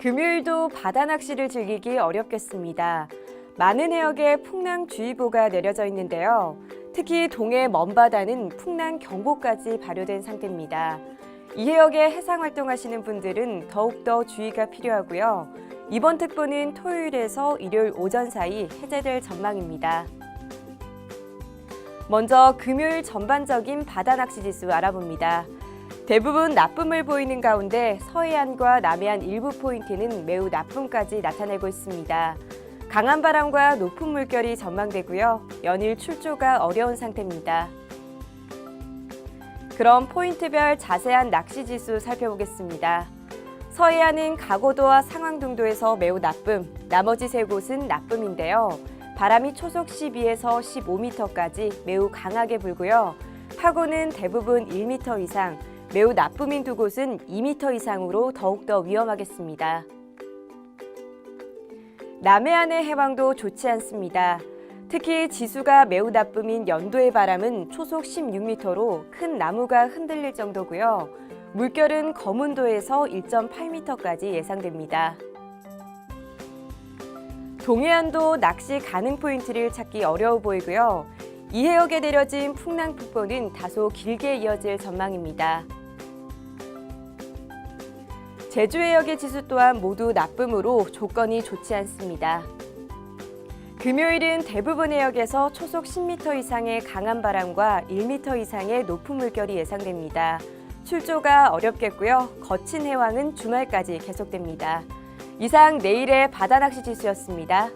금요일도 바다 낚시를 즐기기 어렵겠습니다. 많은 해역에 풍랑주의보가 내려져 있는데요. 특히 동해 먼바다는 풍랑 경보까지 발효된 상태입니다. 이 해역에 해상 활동하시는 분들은 더욱더 주의가 필요하고요. 이번 특보는 토요일에서 일요일 오전 사이 해제될 전망입니다. 먼저 금요일 전반적인 바다 낚시 지수 알아봅니다. 대부분 나쁨을 보이는 가운데 서해안과 남해안 일부 포인트는 매우 나쁨까지 나타내고 있습니다. 강한 바람과 높은 물결이 전망되고요. 연일 출조가 어려운 상태입니다. 그럼 포인트별 자세한 낚시 지수 살펴보겠습니다. 서해안은 가고도와 상황등도에서 매우 나쁨, 나머지 세 곳은 나쁨인데요. 바람이 초속 12에서 15m까지 매우 강하게 불고요. 파고는 대부분 1m 이상, 매우 나쁨인 두 곳은 2m 이상으로 더욱더 위험하겠습니다. 남해안의 해왕도 좋지 않습니다. 특히 지수가 매우 나쁨인 연도의 바람은 초속 16m로 큰 나무가 흔들릴 정도고요. 물결은 거문도에서 1.8m까지 예상됩니다. 동해안도 낚시 가능 포인트를 찾기 어려워 보이고요. 이 해역에 내려진 풍랑폭포는 다소 길게 이어질 전망입니다. 제주 해역의 지수 또한 모두 나쁨으로 조건이 좋지 않습니다. 금요일은 대부분 해역에서 초속 10m 이상의 강한 바람과 1m 이상의 높은 물결이 예상됩니다. 출조가 어렵겠고요. 거친 해왕은 주말까지 계속됩니다. 이상 내일의 바다 낚시 지수였습니다.